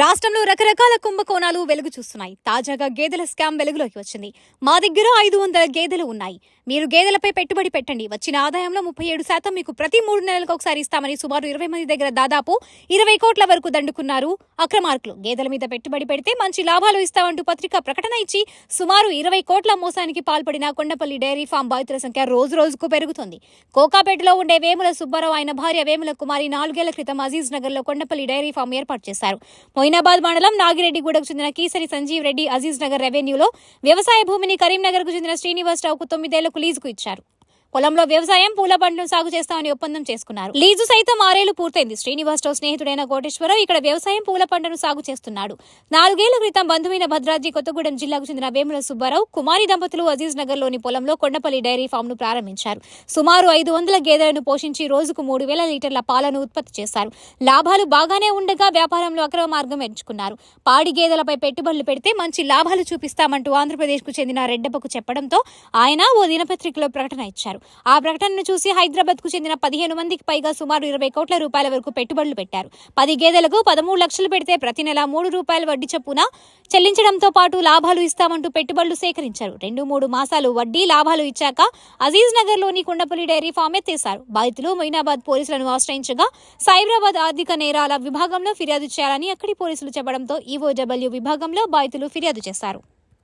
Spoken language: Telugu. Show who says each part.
Speaker 1: రాష్ట్రంలో రకరకాల కుంభకోణాలు వెలుగు చూస్తున్నాయి. తాజాగా గేదెల స్కామ్ వెలుగులోకి వచ్చింది. మా దగ్గర ఐదు వందల గేదెలు ఉన్నాయి. మీరు గేదెలపై పెట్టుబడి పెట్టండి. వచ్చిన ఆదాయంలో ముప్పై ఏడు శాతం మీకు ప్రతి మూడు నెలలకు ఒకసారి ఇస్తామని సుమారు ఇరవై మంది దగ్గర దాదాపు ఇరవై కోట్ల వరకు దండుకున్నారు అక్రమార్కులు. గేదెల మీద పెట్టుబడి పెడితే మంచి లాభాలు ఇస్తామంటూ పత్రిక ప్రకటన ఇచ్చి సుమారు ఇరవై కోట్ల మోసానికి పాల్పడిన కొండపల్లి డైరీ ఫామ్ బాధితుల సంఖ్య రోజు రోజుకు పెరుగుతుంది. కోకాపేటలో ఉండే వేముల సుబ్బారావు ఆయన భార్య వేముల కుమారి నాలుగేళ్ళ క్రితం అజీజ్ నగర్లో కొండపల్లి డైరీ ఫామ్ ఏర్పాటు చేశారు. మొయినాబాద్ మండలం నాగిరెడ్డిగూడకు చెందిన కీసరి సంజీవ్ రెడ్డి అజీజ్ నగర్ రెవెన్యూలో వ్యవసాయ భూమిని కరీంనగర్కు చెందిన శ్రీనివాసరావుకు తొమ్మిదేళ్ళకు పోలీసుకు ఇచ్చారు. పొలంలో వ్యవసాయం పూల పంటను సాగు చేస్తామని ఒప్పందం చేసుకున్నారు. లీజు సైతం ఆరేళ్ళు పూర్తయింది. శ్రీనివాసరావు స్నేహితుడైన కోటేశ్వరరావు ఇక్కడ వ్యవసాయం పూల పంటను సాగు చేస్తున్నాడు. నాలుగేళ్ళ క్రితం బంధువైన భద్రాద్రి కొత్తగూడెం జిల్లాకు చెందిన వేముల సుబ్బారావు కుమారి దంపతులు అజీజ్ నగర్లోని పొలంలో కొండపల్లి డైరీ ఫామ్ను ప్రారంభించారు. సుమారు ఐదు వందల గేదెలను పోషించి రోజుకు మూడు వేల లీటర్ల పాలను ఉత్పత్తి చేశారు. లాభాలు బాగానే ఉండగా వ్యాపారంలో అక్రమ మార్గం ఎంచుకున్నారు. పాడి గేదెలపై పెట్టుబడులు పెడితే మంచి లాభాలు చూపిస్తామంటూ ఆంధ్రప్రదేశ్కు చెందిన రెడ్డప్పకు చెప్పడంతో ఆయన ఓ దినపత్రికలో ప్రకటన ఇచ్చారు. ఆ ప్రకటనను చూసి హైదరాబాద్కు చెందిన పదిహేను మందికి పైగా సుమారు ఇరవై కోట్ల రూపాయల వరకు పెట్టుబడులు పెట్టారు. పది గేదెలకు పదమూడు లక్షలు పెడితే ప్రతి నెల మూడు రూపాయల వడ్డీ చొప్పున చెల్లించడంతో పాటు లాభాలు ఇస్తామంటూ పెట్టుబడులు సేకరించారు. రెండు మూడు మాసాలు వడ్డీ లాభాలు ఇచ్చాక అజీజ్ నగర్లోని డైరీ ఫామ్ ఎత్తేశారు. బాధితులు మొయినాబాద్ పోలీసులను ఆశ్రయించగా సైబరాబాద్ ఆర్థిక నేరాల విభాగంలో ఫిర్యాదు చేయాలని అక్కడి పోలీసులు చెప్పడంతో ఈవోడబ్ల్యూ విభాగంలో బాధితులు ఫిర్యాదు చేశారు.